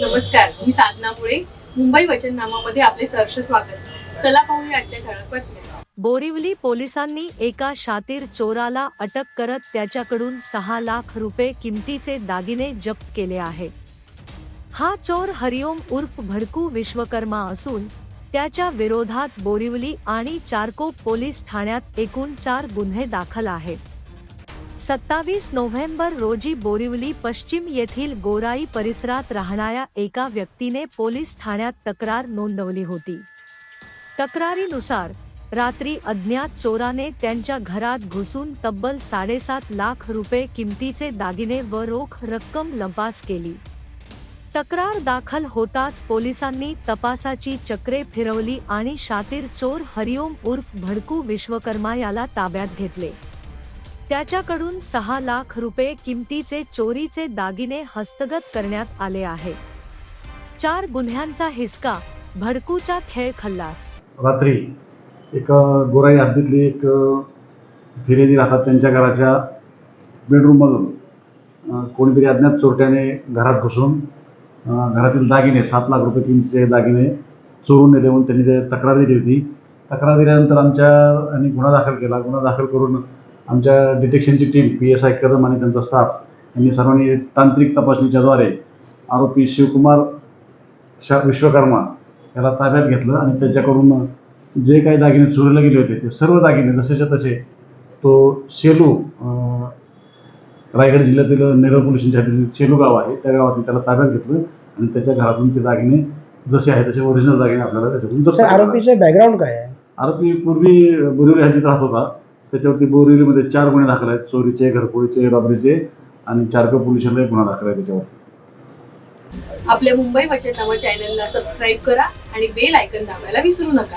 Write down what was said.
नमस्कार मी साधना मुळे. मुंबई वचननामामध्ये आपले सहर्ष स्वागत. चला पाहूया आजच्या ठळक बातम्या. बोरिवली पोलिसांनी एका शातीर चोराला अटक करत त्याच्याकडून सहा लाख रुपये किमतीचे दागिने जप्त केले आहे. हा चोर हरिओम उर्फ भडकू विश्वकर्मा असून त्याच्या विरोधात बोरिवली आणि चारकोप पोलीस ठाण्यात एकूण चार गुन्हे दाखल आहेत. सत्तावीस नोव्हेंबर रोजी बोरिवली पश्चिम येथील गोराई परिसरात राहणाऱ्या एका व्यक्तीने पोलीस ठाण्यात तक्रार नोंदवली होती. तक्रारीनुसार रात्री अज्ञात चोराने त्यांच्या घरात घुसून तब्बल साडेसात लाख रुपये किमतीचे दागिने व रोख रक्कम लंपास केली. तक्रार दाखल होताच पोलिसांनी तपासाची चक्रे फिरवली आणि शातीर चोर हरिओम उर्फ भडकू विश्वकर्मा याला ताब्यात घेतले. त्याच्याकडून सहा लाख रुपये किमतीचे चोरीचे दागिने हस्तगत करण्यात आले आहे. चार गुन्ह्यांचा हिसका भडकूचा खेळ खल्लास. रात्री एक गोराई हद्दीतली एक फिरेदी राहतात त्यांच्या घराच्या बेडरूममधून. कोणीतरी अज्ञात चोरट्याने घरात घुसून घरातील दागिने सात लाख रुपये किमतीचे दागिने चोरून नेले म्हणून त्यांनी ते तक्रार दिली होती. तक्रार दिल्यानंतर आमच्या आणि गुन्हा दाखल केला. गुन्हा दाखल करून आमच्या डिटेक्शनची team P S I Kadam आणि त्यांचा स्टाफ यांनी सर्वांनी तांत्रिक तपासणीच्याद्वारे आरोपी शिवकुमार शा विश्वकर्मा याला ताब्यात घेतलं आणि त्याच्याकडून जे काही दागिने चोरीला गेले होते ते सर्व दागिने जसेच्या तसे तो शेलू रायगड जिल्ह्यातील नेरळ पोलीस स्टेशनच्या हद्दीतील शेलू गाव आहे त्या गावातून त्याला ताब्यात घेतलं आणि त्याच्या घरातून ते दागिने जसे आहे तसे ओरिजिनल दागिने आपल्याला त्याच्यातून. आरोपीचे बॅकग्राऊंड काय आहे आरोपी पूर्वी बोरिवली हद्दीत राहत होता त्याच्यावरती बोरिवलीमध्ये चार गुन्हे दाखल आहेत. चोरीचे घरपोळीचे रॉबरीचे आणि चारको पोलिसांना एक गुन्हा दाखल आहे त्याच्यावर आपल्या मुंबई वचननामा चॅनलला सबस्क्राईब करा आणि बेल आयकन दाबायला विसरू नका.